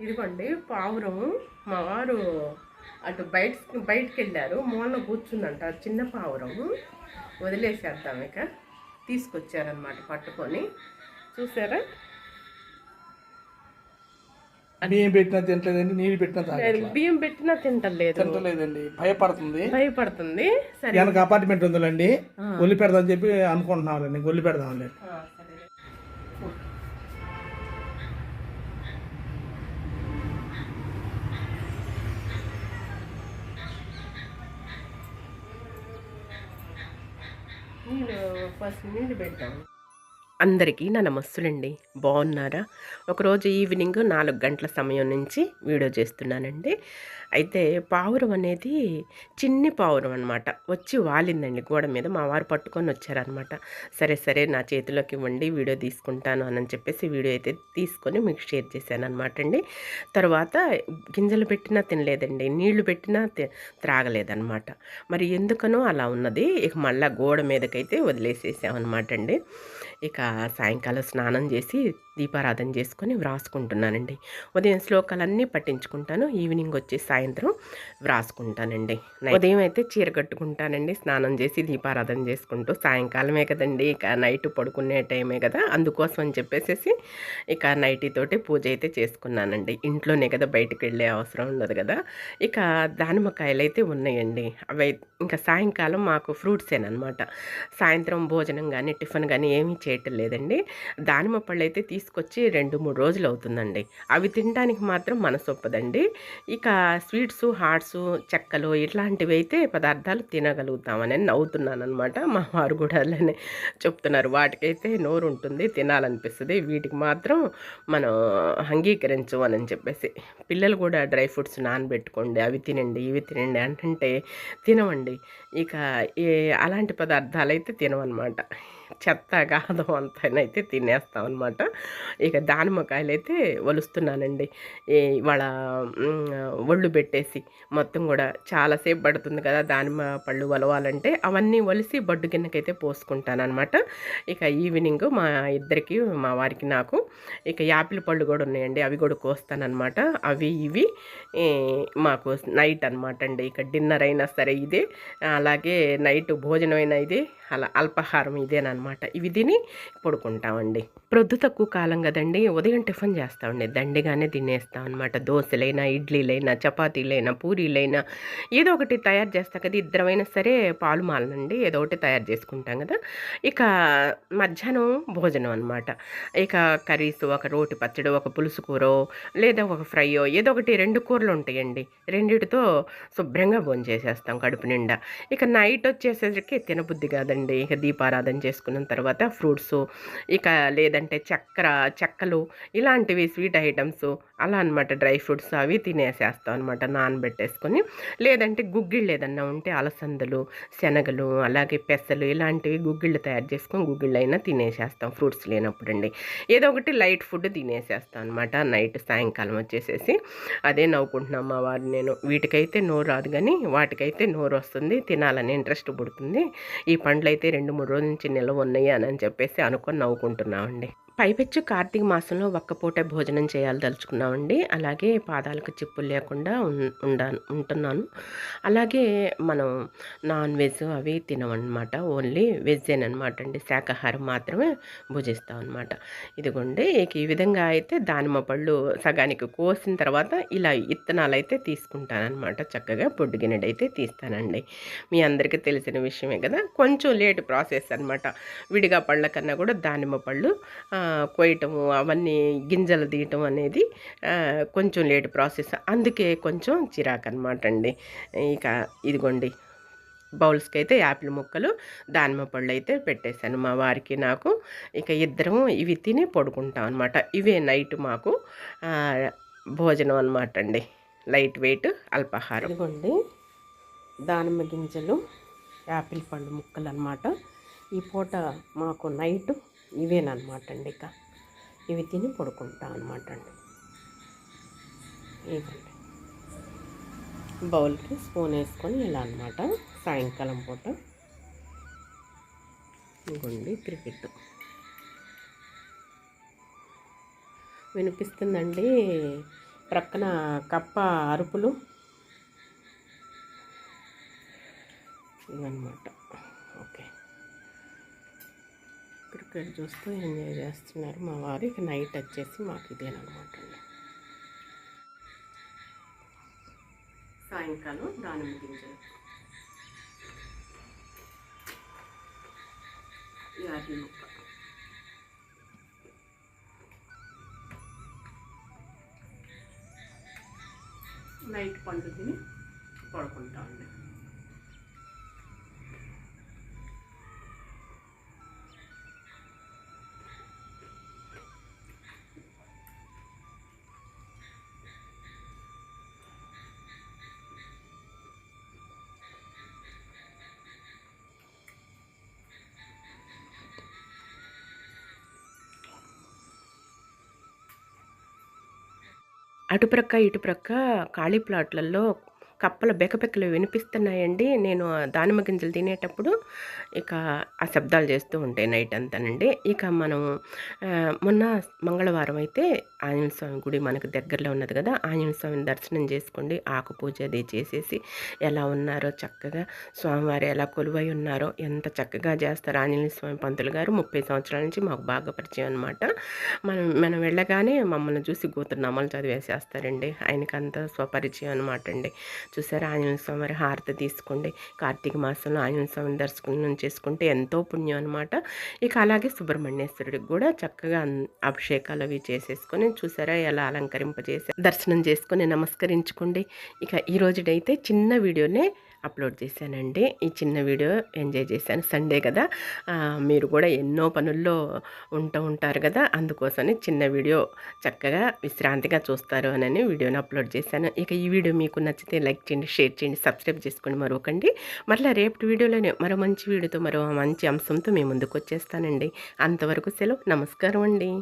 ఇదిగోండి పావురము మా వారు అటు బయట బయటికి వెళ్ళారు మూలన కూర్చుందంట చిన్న పావురము వదిలేసేద్దాం ఇక. తీసుకొచ్చారనమాట పట్టుకొని. చూసారా? బియ్యం పెట్టినా తింటలేదండి నీళ్ళు పెట్టినా. బియ్యం పెట్టినా తింటలేదు. తింటలేదండి భయపడుతుంది. భయపడుతుంది. సరే. వెనక అపార్ట్మెంట్ ఉందండి ఒల్లి పెడదామని చెప్పి అనుకుంటున్నామండి ఒల్లి పెడదామండి నీళ్ళు ఫస్ట్ నీళ్ళు పెడతాం అందరికీ నా నమస్సులండి. బాగున్నారా? ఒకరోజు ఈవినింగ్ నాలుగు గంటల సమయం నుంచి వీడియో చేస్తున్నానండి. అయితే పావురం అనేది చిన్ని పావురం అనమాట వచ్చి వాలిందండి గోడ మీద. మా వారు పట్టుకొని వచ్చారనమాట సరే సరే నా చేతిలోకి ఇవ్వండి వీడియో తీసుకుంటాను అని చెప్పేసి వీడియో అయితే తీసుకొని మీకు షేర్ చేశాను అనమాట అండి. తర్వాత గింజలు పెట్టినా తినలేదండి. నీళ్ళు పెట్టినా త్రాగలేదనమాట మరి ఎందుకనో అలా ఉన్నది. ఇక మళ్ళీ గోడ మీదకైతే వదిలేసేసామన్నమాట అండి. ఇక సాయంకాలం స్నానం చేసి దీపారాధన చేసుకొని వ్రాసుకుంటున్నానండి. ఉదయం శ్లోకాలన్నీ పట్టించుకుంటాను ఈవినింగ్ వచ్చి సాయంత్రం వ్రాసుకుంటానండి. ఉదయం అయితే చీర కట్టుకుంటానండి. స్నానం చేసి దీపారాధన చేసుకుంటూ సాయంకాలమే కదండి. ఇక నైట్ పడుకునే టైమే కదా. అందుకోసం అని చెప్పేసి ఇక నైటీతోటి పూజ అయితే చేసుకున్నానండి. ఇంట్లోనే కదా బయటకు వెళ్ళే అవసరం ఉండదు కదా. ఇక దానిమ్మకాయలు అయితే ఉన్నాయండి. అవి ఇంకా సాయంకాలం మాకు ఫ్రూట్సేనమాట సాయంత్రం భోజనం కానీ టిఫిన్ కానీ ఏమీ చేయటం లేదండి. దానిమ్మ పళ్ళు అయితే తీసుకొచ్చి రెండు మూడు రోజులు అవుతుందండి. అవి తినడానికి మాత్రం మనసు ఒప్పదండి. ఇక స్వీట్స్ హాట్స్ చెక్కలు ఇట్లాంటివి అయితే పదార్థాలు తినగలుగుతామని నవ్వుతున్నాను అనమాట మా వారు కూడా అలానే చెప్తున్నారు. వాటికైతే నోరు ఉంటుంది తినాలనిపిస్తుంది. వీటికి మాత్రం మనం అంగీకరించు అని చెప్పేసి. పిల్లలు కూడా డ్రై ఫ్రూట్స్ నానబెట్టుకోండి అవి తినండి ఇవి తినండి అంటే తినవండి. ఇక ఏ అలాంటి పదార్థాలు అయితే తినవన్నమాట. చెత్త కాదు అంతనైతే తినేస్తాం అనమాట ఇక దానిమ్మకాయలు అయితే ఒలుస్తున్నానండి ఈ వాళ్ళ ఒళ్ళు పెట్టేసి మొత్తం కూడా చాలాసేపు పడుతుంది కదా దానిమ్మ పళ్ళు ఒలవాలంటే అవన్నీ ఒలిసి బొడ్డు గిన్నెకైతే పోసుకుంటానమాట ఇక ఈవినింగ్ మా ఇద్దరికి మా వారికి నాకు ఇక యాపిల్ పళ్ళు కూడా ఉన్నాయండి. అవి కూడా కోస్తానమాట అవి ఇవి మాకు నైట్ అనమాట అండి. ఇక డిన్నర్ అయినా సరే ఇదే. అలాగే నైట్ భోజనం అయినా ఇదే. అలా అల్పాహారం ఇదేనమాట ఇవి తిని పడుకుంటామండి. ప్రొద్దు తక్కువ కాలం కదండి ఉదయం టిఫిన్ చేస్తామండి. దండిగానే తినేస్తాం అనమాట దోశలైనా ఇడ్లీలైనా చపాతీలైనా పూరీలైనా ఏదో ఒకటి తయారు చేస్తాం కదా ఇద్దరమైనా సరే పాలు మాలనండి ఏదో ఒకటి తయారు చేసుకుంటాం కదా. ఇక మధ్యాహ్నం భోజనం అనమాట ఇక కర్రీస్ ఒక రోటి పచ్చడి ఒక పులుసు కూర లేదా ఒక ఫ్రైయో ఏదో ఒకటి రెండు కూరలు ఉంటాయండి. రెండిటితో శుభ్రంగా భోంచేసేస్తాం కడుపు నిండా. ఇక నైట్ వచ్చేసరికి తినబుద్ధి కాదండి. ఇక దీపారాధన చేసుకుంటాం. చేసుకున్న తర్వాత ఫ్రూట్స్ ఇక లేదంటే చక్కెర చెక్కలు ఇలాంటివి స్వీట్ ఐటమ్స్ అలా అనమాట డ్రై ఫ్రూట్స్ అవి తినేసేస్తాం అనమాట నానబెట్టేసుకొని. లేదంటే గుగ్గిళ్ళు ఏదన్నా ఉంటే అలసందలు శనగలు అలాగే పెసలు ఇలాంటివి గుగ్గిళ్ళు తయారు చేసుకొని గుగ్గిళ్ళు అయినా తినేసేస్తాం ఫ్రూట్స్ లేనప్పుడు అండి. ఏదో ఒకటి లైట్ ఫుడ్ తినేసేస్తాం అనమాట నైట్ సాయంకాలం వచ్చేసేసి. అదే నవ్వుకుంటున్నాం మా వారు నేను. వీటికైతే నోరు రాదు కానీ వాటికైతే నోరు వస్తుంది తినాలని ఇంట్రెస్ట్ పుడుతుంది. ఈ పండ్లు అయితే రెండు మూడు రోజుల నుంచి నిల్వ ఉన్నాయి అని చెప్పేసి అనుకొని నవ్వుకుంటున్నామండి. పైపెచ్చు కార్తీక మాసంలో ఒక్కపూట భోజనం చేయాలి తలుచుకున్నామండి. అలాగే పాదాలకు చిప్పులు లేకుండా ఉండా ఉంటున్నాను. అలాగే మనం నాన్ వెజ్ అవి తినమన్నమాట. ఓన్లీ వెజ్జేనమాట అండి. శాకాహారం మాత్రమే భుజిస్తాం అనమాట ఇదిగోండి ఇక ఈ విధంగా అయితే దానిమ్మ పళ్ళు సగానికి కోసిన తర్వాత ఇలా ఇత్తనాలు అయితే తీసుకుంటానమాట చక్కగా పొడ్డుగినడైతే గిన్నెడు అయితే తీస్తానండి. మీ అందరికీ తెలిసిన విషయమే కదా. కొంచెం లేట్ ప్రాసెస్ అనమాట విడిగా పళ్ళ కన్నా కూడా దానిమ్మ పళ్ళు కోయటము అవన్నీ గింజలు తీయటం అనేది కొంచెం లేట్ ప్రాసెస్. అందుకే కొంచెం చిరాకు అనమాట అండి ఇక ఇదిగోండి బౌల్స్కి అయితే యాపిల్ ముక్కలు దానిమ్మ పళ్ళు అయితే పెట్టేశాను మా వారికి నాకు. ఇక ఇద్దరం ఇవి తిని పడుకుంటాం అనమాట ఇవే నైట్ మాకు భోజనం అనమాట అండి లైట్ వెయిట్ అల్పాహారం. ఇదిగోండి దానిమ్మ గింజలు యాపిల్ పండు ముక్కలు అనమాట ఈ పూట మాకు నైట్ ఇవేనమాట అండి ఇక. ఇవి తిని పడుకుంటాం అనమాట అండి ఇవండి బౌల్కి స్పూన్ వేసుకొని ఇలా అనమాట సాయంకాలం పూట గుండి క్రికెట్. వినిపిస్తుందండి ప్రక్కన కప్ప అరుపులు. ఇవన్నమాట. ఇక్కడ చూస్తూ ఎంజాయ్ చేస్తున్నారు మా వారు ఇక నైట్ వచ్చేసి మాకు ఇదేనమాట సాయంకాలం దానిమ్మ గింజలు యాభై ముక్క. నైట్ పండు తిని పడుకుంటా ఉండే అటుప్రక్క ఇటుప్రక్క ఖాళీ ప్లాట్లలో కప్పల బెకబెక్కలు వినిపిస్తున్నాయండి. నేను దానిమ్మ గింజలు తినేటప్పుడు ఇక ఆ శబ్దాలు చేస్తూ ఉంటాయి నైట్ అంతానండి. ఇక మనం మొన్న మంగళవారం అయితే ఆంజనేయ స్వామి గుడి మనకు దగ్గరలో ఉన్నది కదా ఆంజనేయ స్వామిని దర్శనం చేసుకోండి. ఆకు పూజ అది చేసేసి ఎలా ఉన్నారో చక్కగా స్వామివారు ఎలా కొలువై ఉన్నారో ఎంత చక్కగా చేస్తారు ఆంజనేయ స్వామి పంతులు గారు ముప్పై సంవత్సరాల నుంచి మాకు బాగా పరిచయం అనమాట మనం మనం వెళ్ళగానే మమ్మల్ని చూసి గోత్రనామాలు చదివేసేస్తారండి. ఆయనకు అంత స్వపరిచయం అనమాట అండి. చూసారా? ఆంజనేయ స్వామి వారి హారతి తీసుకోండి. కార్తీక మాసంలో ఆంజనేయ స్వామిని దర్శనం చేసుకుంటే ఎంతో పుణ్యం అనమాట ఇక అలాగే సుబ్రహ్మణ్యేశ్వరుడికి కూడా చక్కగా అభిషేకాలు అవి చేసేసుకొని చూసారా? ఎలా అలంకరింపజేసి దర్శనం చేసుకొని నమస్కరించుకోండి. ఇక ఈ రోజుడైతే చిన్న వీడియోనే అప్లోడ్ చేశానండి. ఈ చిన్న వీడియో ఎంజాయ్ చేశాను. సండే కదా. మీరు కూడా ఎన్నో పనుల్లో ఉంటూ ఉంటారు కదా. అందుకోసమని చిన్న వీడియో చక్కగా విశ్రాంతిగా చూస్తారు అని వీడియోని అప్లోడ్ చేశాను. ఇక ఈ వీడియో మీకు నచ్చితే లైక్ చేయండి షేర్ చేయండి సబ్స్క్రైబ్ చేసుకోండి మరొకండి. మరలా రేపటి వీడియోలోనే మరో మంచి వీడియోతో మరో మంచి అంశంతో మేము ముందుకు వచ్చేస్తానండి. అంతవరకు సెలవు. నమస్కారం అండి.